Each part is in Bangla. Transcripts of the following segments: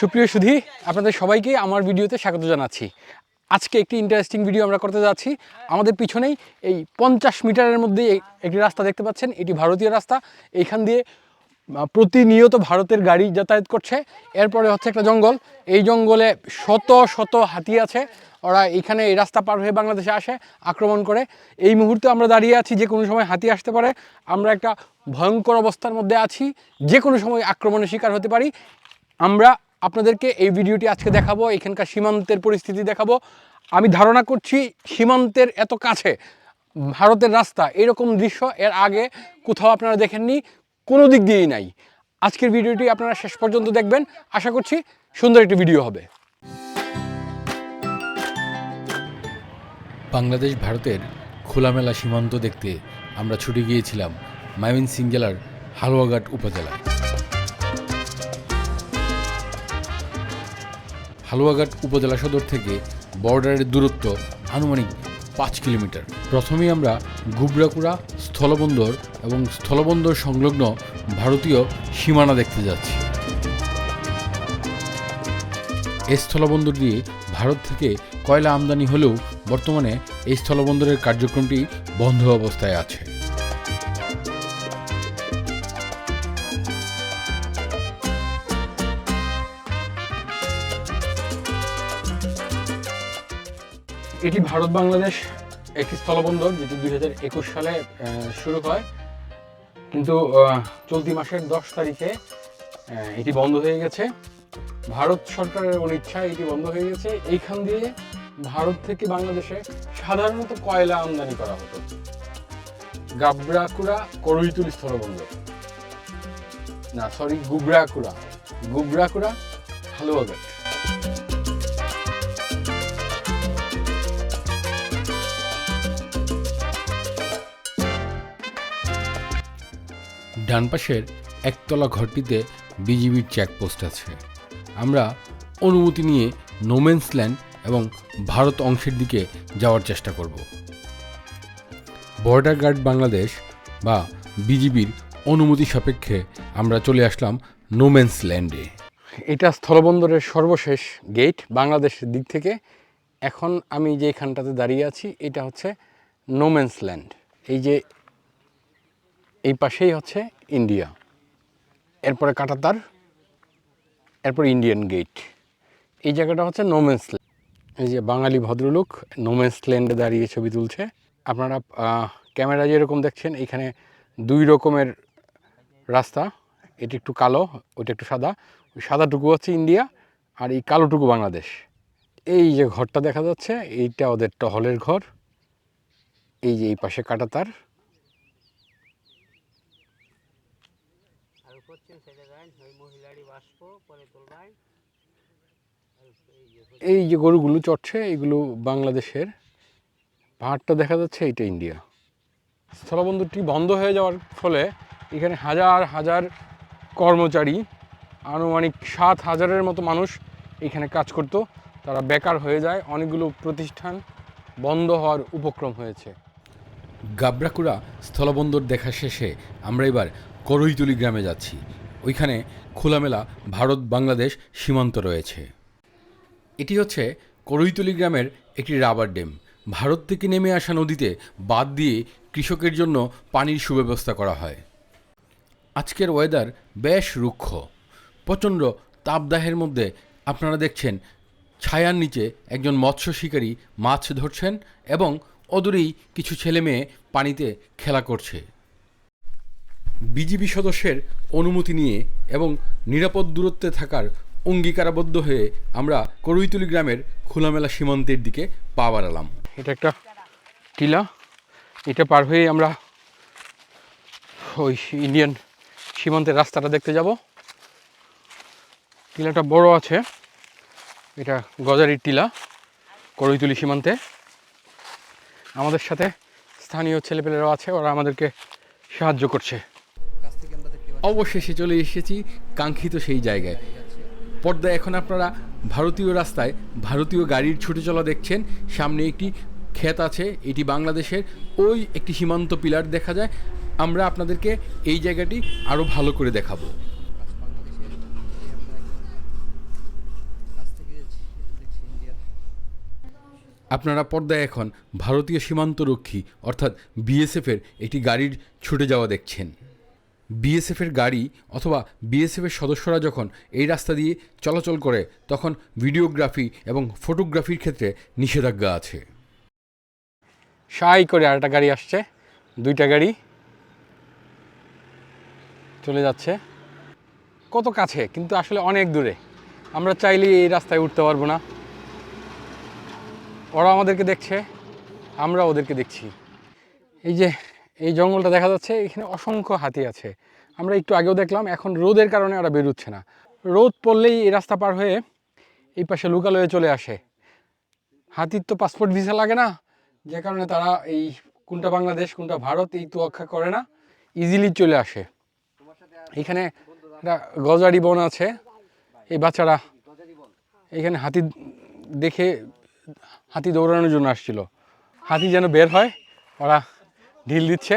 সুপ্রিয় সুধী, আপনাদের সবাইকে আমার ভিডিওতে স্বাগত জানাচ্ছি। আজকে একটি ইন্টারেস্টিং ভিডিও আমরা করতে যাচ্ছি। আমাদের পিছনেই এই পঞ্চাশ মিটারের মধ্যে একটি রাস্তা দেখতে পাচ্ছেন। এটি ভারতীয় রাস্তা। এইখান দিয়ে প্রতিনিয়ত ভারতের গাড়ি যাতায়াত করছে। এরপরে হচ্ছে একটা জঙ্গল। এই জঙ্গলে শত শত হাতি আছে। ওরা এখানে এই রাস্তা পার হয়ে বাংলাদেশে আসে, আক্রমণ করে। এই মুহূর্তে আমরা দাঁড়িয়ে আছি যে কোনো সময় হাতি আসতে পারে। আমরা একটা ভয়ঙ্কর অবস্থার মধ্যে আছি। যে কোনো সময় আক্রমণের শিকার হতে পারি। আমরা আপনাদেরকে এই ভিডিওটি আজকে দেখাবো, এখানকার সীমান্তের পরিস্থিতি দেখাবো। আমি ধারণা করছি সীমান্তের এত কাছে ভারতের রাস্তা, এরকম দৃশ্য এর আগে কোথাও আপনারা দেখেননি, কোনো দিক দিয়েই নাই। আজকের ভিডিওটি আপনারা শেষ পর্যন্ত দেখবেন। আশা করছি সুন্দর একটি ভিডিও হবে। বাংলাদেশ, ভারতের খোলামেলা সীমান্ত দেখতে আমরা ছুটে গিয়েছিলাম ময়মনসিং জেলার হালুয়াঘাট উপজেলায়। হালুয়াঘাট উপজেলা সদর থেকে বর্ডারের দূরত্ব আনুমানিক পাঁচ কিলোমিটার। প্রথমেই আমরা গুবরাকুড়া, স্থলবন্দর এবং স্থলবন্দর সংলগ্ন ভারতীয় সীমানা দেখতে যাচ্ছি। এই স্থলবন্দর দিয়ে ভারত থেকে কয়লা আমদানি হলেও বর্তমানে এই স্থলবন্দরের কার্যক্রমটি বন্ধ অবস্থায় আছে। এটি ভারত বাংলাদেশ একটি স্থলবন্দর, যেটি দুই হাজার একুশ সালে শুরু হয়। কিন্তু চলতি মাসের দশ তারিখে এটি বন্ধ হয়ে গেছে। ভারত সরকারের অনিচ্ছায় এটি বন্ধ হয়ে গেছে। এইখান দিয়ে ভারত থেকে বাংলাদেশে সাধারণত কয়লা আমদানি করা হতো। গাবরাকুড়া করইতুলি স্থলবন্দর। না সরি গুবরাকুড়া গুবরাকুড়া হালুয়াঘাট। ডান পাশের একতলা ঘরটিতে বিজিবির চেকপোস্ট আছে। আমরা অনুমতি নিয়ে নোমেন্স ল্যান্ড এবং ভারত অংশের দিকে যাওয়ার চেষ্টা করব। বর্ডার গার্ড বাংলাদেশ বা বিজিবির অনুমতি সাপেক্ষে আমরা চলে আসলাম নোমেন্স ল্যান্ডে এটা স্থলবন্দরের সর্বশেষ গেট বাংলাদেশের দিক থেকে। এখন আমি যে এখানটাতে দাঁড়িয়ে আছি, এটা হচ্ছে নোমেন্স ল্যান্ড এই যে এই পাশেই হচ্ছে ইন্ডিয়া এরপরে কাটাতার এরপর ইন্ডিয়ান গেট এই জায়গাটা হচ্ছে নোমেন্স এই যে বাঙালি ভদ্রলোক নোমেন্স ল্যান্ডে দাঁড়িয়ে ছবি তুলছে। আপনারা ক্যামেরা যেরকম দেখছেন, এখানে দুই রকমের রাস্তা। এটি একটু কালো ওটা একটু সাদা। ওই সাদাটুকু হচ্ছে ইন্ডিয়া আর এই কালোটুকু বাংলাদেশ। এই যে ঘরটা দেখা যাচ্ছে, এইটা ওদের টহলের ঘর। এই যে এই পাশে কাটাতার আর পশ্চিম সাইডে যান ওই মহিলারই বাষ্প পরে তুলবাই এই যে গরুগুলো চড়ছে এগুলো বাংলাদেশের। পাহাড়টা দেখা যাচ্ছে এইটা ইন্ডিয়া। স্থলবন্দরটি বন্ধ হয়ে যাওয়ার ফলে এখানে হাজার হাজার কর্মচারী আনুমানিক সাত হাজারের মতো মানুষ এখানে কাজ করত। তারা বেকার হয়ে যায় অনেকগুলো প্রতিষ্ঠান বন্ধ হওয়ার উপক্রম হয়েছে। গাবরাকুড়া স্থলবন্দর দেখা শেষে আমরা এবার করইতুলি গ্রামে যাচ্ছি। ওইখানে খোলামেলা ভারত বাংলাদেশ সীমান্ত রয়েছে। এটি হচ্ছে করৈতলি গ্রামের একটি রাবার ড্যাম। ভারত থেকে নেমে আসা নদীতে বাদ দিয়ে কৃষকের জন্য পানির সুব্যবস্থা করা হয়। আজকের ওয়েদার বেশ রুক্ষ। প্রচণ্ড তাপদাহের মধ্যে আপনারা দেখছেন, ছায়ার নিচে একজন মৎস্য শিকারী মাছ ধরছেন এবং অদূরেই কিছু ছেলে মেয়ে পানিতে খেলা করছে। বিজিবি সদস্যের অনুমতি নিয়ে এবং নিরাপদ দূরত্বে থাকার অঙ্গীকারাবদ্ধ হয়ে আমরা করইতুলি গ্রামের খোলামেলা সীমান্তের দিকে পা বাড়ালাম। এটা একটা টিলা। এটা পার হয়ে আমরা ওই ইন্ডিয়ান সীমান্তের রাস্তাটা দেখতে যাব। টিলাটা বড় আছে। এটা গজারির টিলা করইতুলি সীমান্তে। আমাদের সাথে স্থানীয় ছেলেপেলেরাও আছে, ওরা আমাদেরকে সাহায্য করছে। অবশেষে চলে এসেছি কাঙ্ক্ষিত সেই জায়গায়। পর্দায় এখন আপনারা ভারতীয় রাস্তায় ভারতীয় গাড়ির ছুটে চলা দেখছেন। সামনে একটি ক্ষেত আছে, এটি বাংলাদেশের ওই একটি সীমান্ত পিলার দেখা যায়। আমরা আপনাদেরকে এই জায়গাটি আরও ভালো করে দেখাবো। আপনারা পর্দায় এখন ভারতীয় সীমান্তরক্ষী, অর্থাৎ বিএসএফের একটি গাড়ির ছুটে যাওয়া দেখছেন। বিএসএফের গাড়ি অথবা বিএসএফের সদস্যরা যখন এই রাস্তা দিয়ে চলাচল করে, তখন ভিডিওগ্রাফি এবং ফটোগ্রাফির ক্ষেত্রে নিষেধাজ্ঞা আছে। সাই করে আরেকটা গাড়ি আসছে। দুইটা গাড়ি চলে যাচ্ছে। কত কাছে? কিন্তু আসলে অনেক দূরে। আমরা চাইলেই এই রাস্তায় উঠতে পারব না। ওরা আমাদেরকে দেখছে আমরা ওদেরকে দেখছি। এই যে এই জঙ্গলটা দেখা যাচ্ছে, এখানে অসংখ্য হাতি আছে। আমরা একটু আগেও দেখলাম, এখন রোদের কারণে ওরা বেরোচ্ছে না। রোদ পড়লেই এই রাস্তা পার হয়ে এই পাশে লুকালয়ে চলে আসে। হাতির তো পাসপোর্ট ভিসা লাগে না, যে কারণে তারা এই কোনটা বাংলাদেশ, কোনটা ভারত, এই তোয়াক্কা করে না ইজিলি চলে আসে। এখানে একটা গজারি বন আছে, এই বাচ্চারা এখানে হাতি দেখে হাতি দৌড়ানোর জন্য আসছিল। হাতি যেন বের হয়, ওরা ঢিল দিচ্ছে?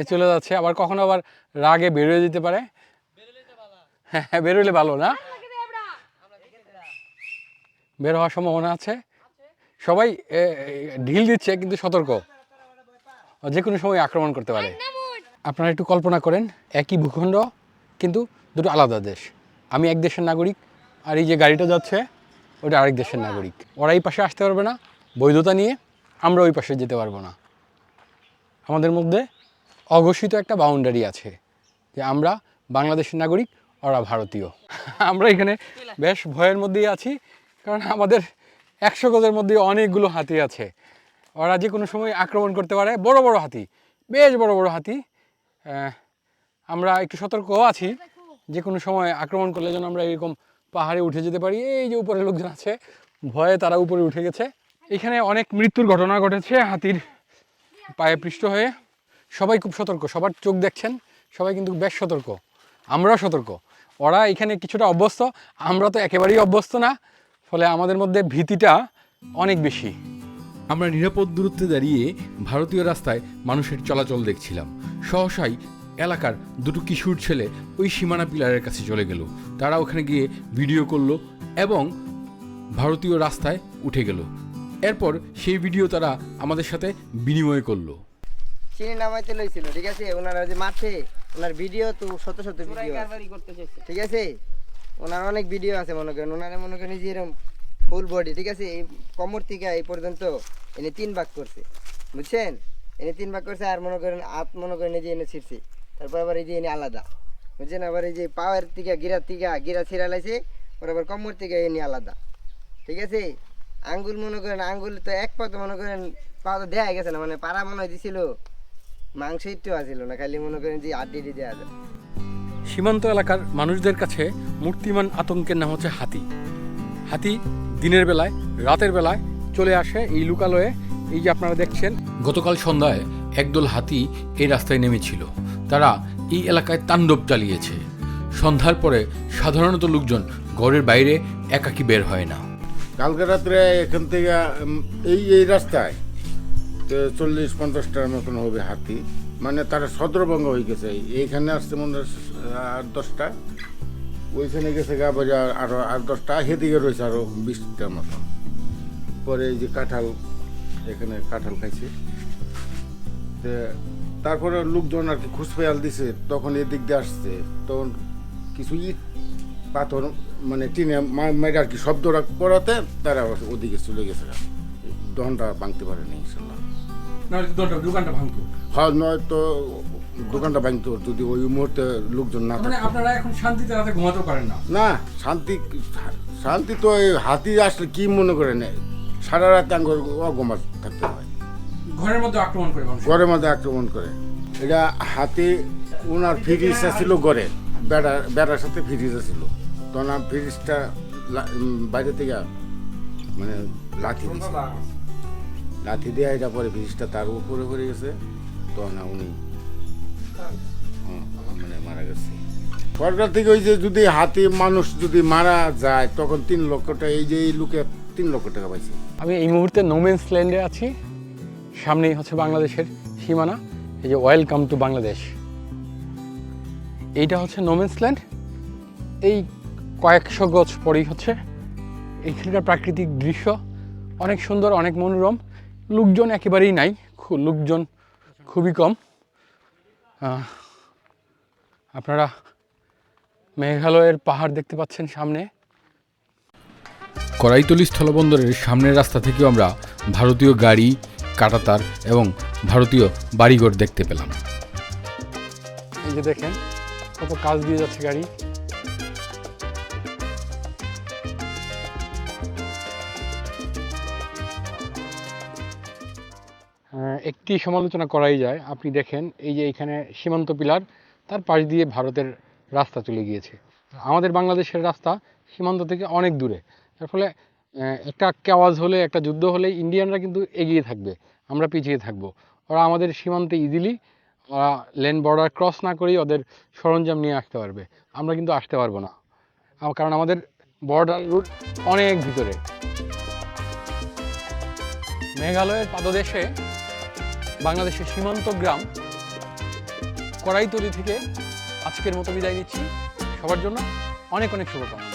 এ চলে যাচ্ছে, আবার কখনো আবার রাগে বেরোয় যেতে পারে? হ্যাঁ বেরোলে ভালো, না? বের হওয়ার সম্ভাবনা আছে? সবাই ঢিল দিচ্ছে, কিন্তু সতর্ক। যে কোনো সময় আক্রমণ করতে পারে। আপনারা একটু কল্পনা করেন, একই ভূখণ্ড, কিন্তু দুটো আলাদা দেশ। আমি এক দেশের নাগরিক আর এই যে গাড়িটা যাচ্ছে ওটা আরেক দেশের নাগরিক। ওরা এই পাশে আসতে পারবে না, বৈধতা নিয়ে আমরা ওই পাশে যেতে পারব না। আমাদের মধ্যে অঘোষিত একটা বাউন্ডারি আছে যে আমরা বাংলাদেশের নাগরিক, ওরা ভারতীয়। আমরা এখানে বেশ ভয়ের মধ্যেই আছি, কারণ আমাদের একশো গজের মধ্যে অনেকগুলো হাতি আছে। ওরা যে কোনো সময় আক্রমণ করতে পারে, বড় বড় হাতি, বেশ বড় বড় হাতি। আমরা একটু সতর্কও আছি। যে কোনো সময় আক্রমণ করলে যেন আমরা এরকম পাহাড়ে উঠে যেতে পারি। এই যে উপরে লোকজন আছে, ভয়ে তারা উপরে উঠে গেছে। এখানে অনেক মৃত্যুর ঘটনা ঘটেছে হাতির পায়ে পৃষ্ঠ হয়ে। সবাই খুব সতর্ক, সবার চোখ দেখছেন, সবাই কিন্তু বেশ সতর্ক, আমরাও সতর্ক। ওরা এখানে কিছুটা অভ্যস্ত, আমরা তো একেবারেই অভ্যস্ত না, ফলে আমাদের মধ্যে ভীতিটা অনেক বেশি। আমরা নিরাপদ দূরত্বে দাঁড়িয়ে ভারতীয় রাস্তায় মানুষের চলাচল দেখছিলাম। সহসাই এলাকার দুটো কিশোর ছেলে ওই সীমানা পিলারের কাছে চলে গেল। তারা ওখানে গিয়ে ভিডিও করল এবং ভারতীয় রাস্তায় উঠে গেল। এরপর সেই ভিডিও তারা আমাদের সাথে বিনিময় করল। চিনি নামাইতে লইছিল ঠিক আছে? ওনারা যে মাঠে ওনার ভিডিও তো শত শত ভিডিও ঠিক আছে? ওনার অনেক ভিডিও আছে মনে করেন। ওনারা মনে করেন যে এরকম ফুল বডি ঠিক আছে? এই কমর থেকে এই পর্যন্ত এনে তিন ভাগ করছে। বুঝছেন? এনে তিন ভাগ করছে আর মনে করেন হাত মনে করেন এই যে এনে ছিঁড়ছে। তারপর আবার এই যে এনে আলাদা। বুঝছেন? আবার এই যে পাওয়ার থেকে গিরা থেকে গিরা ছিঁড়া লাইছে ওর আবার কমর থেকে এনে আলাদা। ঠিক আছে? আঙ্গুল মনে করেন, আঙ্গুল তো এক পা তো মনে করেন পা তো দেয়া গেছে না মানে পাড়া মনে হয় দিছিল। মাংস একটু আসিল না, খালি মনে করেন যে আড্ডি দেওয়া যায় সীমান্ত এলাকার মানুষদের কাছে মূর্তিমান আতঙ্কের নাম হচ্ছে হাতি। হাতি দিনের বেলায়, রাতের বেলায় চলে আসে এই লুকালয়ে। এই যে আপনারা দেখছেন, গতকাল সন্ধ্যায় একদল হাতি এই রাস্তায় নেমেছিল। তারা এই এলাকায় তাণ্ডব চালিয়েছে। সন্ধ্যার পরে সাধারণত লোকজন ঘরের বাইরে একাকী বের হয় না। কালকে রাত্রে এখান থেকে এই এই রাস্তায় চল্লিশ পঞ্চাশটার মতন হবে হাতি। মানে তারা সদরবঙ্গ হয়ে গেছে। এইখানে আসছে মনে আট, দশটা। ওইখানে গেছে গা আবার আর- আরও আট, দশটা। সেদিকে রয়েছে আরও বিশটার মতন। পরে এই যে কাঁঠাল, এখানে কাঁঠাল খাইছে। তারপরে লোকজন আর কি খুশপেয়াল দিছে তখন এদিক দিয়ে আসছে। তখন কিছু ইট পাথর মানে টিনে মেরে আর কি শব্দটা করাতে তারা ওদিকে চলে গেছে। দহনটা ভাঙতে পারেনি ইনশাল্লাহ। দোকানটা ভাঙতো? হয় নয় তো দোকানটা ভাঙতো যদি ওই মুহূর্তে লোকজন না মানে থাকে আপনারা এখন শান্তিতে রাতে ঘুমাতেও পারেন না? না শান্তি শান্তি তো হাতি আসলে কি মনে করে নেয় সারা রাত আঙ্গুর অগমা থাকতে হয়। ঘরের মধ্যে আক্রমণ করে ঘরের মধ্যে আক্রমণ করে। এটা হাতি ওনার ফ্রিজ ছিল ঘরে। বেড়া বেড়ার সাথে ফ্রিজ ছিল তখন ফ্রিজটা বাইরে থেকে মানে লাঠি দিয়েছে লাঠি দিয়ে এটা পরে ফ্রিজটা তার উপরে পড়ে গেছে। তখন উনি মানে মারা গেছে। সরকার থেকে ওই যে যদি হাতি মানুষ যদি মারা যায় তখন তিন লক্ষ টাকা এই যে এই লোকে তিন লক্ষ টাকা পাইছে। আমি এই মুহূর্তে নোমেন্স ল্যান্ডে আছি। সামনেই হচ্ছে বাংলাদেশের সীমানা, এই যে ওয়েলকাম টু বাংলাদেশ। এইটা হচ্ছে নোমেন্স ল্যান্ড এই কয়েকশো গজ পরেই হচ্ছে এইখানকার প্রাকৃতিক দৃশ্য। অনেক সুন্দর, অনেক মনোরম। লোকজন একেবারেই নাই লোকজন খুবই কম। আপনারা মেঘালয়ের পাহাড় দেখতে পাচ্ছেন সামনে। কড়াইতলি স্থলবন্দরের সামনের রাস্তা থেকেও আমরা ভারতীয় গাড়ি কাটাতার এবং ভারতীয় বাড়িঘর দেখতে পেলাম। এই যে দেখেন, কত কাজ দিয়ে যাচ্ছে গাড়ি। একটি সমালোচনা করাই যায়। আপনি দেখেন, এই যে এখানে সীমান্ত পিলার, তার পাশ দিয়ে ভারতের রাস্তা চলে গিয়েছে। আমাদের বাংলাদেশের রাস্তা সীমান্ত থেকে অনেক দূরে। যার ফলে একটা কেওয়াজ হলে, একটা যুদ্ধ হলে ইন্ডিয়ানরা কিন্তু এগিয়ে থাকবে, আমরা পিছিয়ে থাকব। ওরা আমাদের সীমান্তে ইজিলি ওরা লেন বর্ডার ক্রস না করেই ওদের সরঞ্জাম নিয়ে আসতে পারবে। আমরা কিন্তু আসতে পারব না। কারণ আমাদের বর্ডার রুট অনেক ভিতরে। মেঘালয়ের পাদদেশে বাংলাদেশের সীমান্ত গ্রাম, কড়াইতলি থেকে আজকের মতো বিদায় নিচ্ছি। সবার জন্য অনেক অনেক শুভকামনা।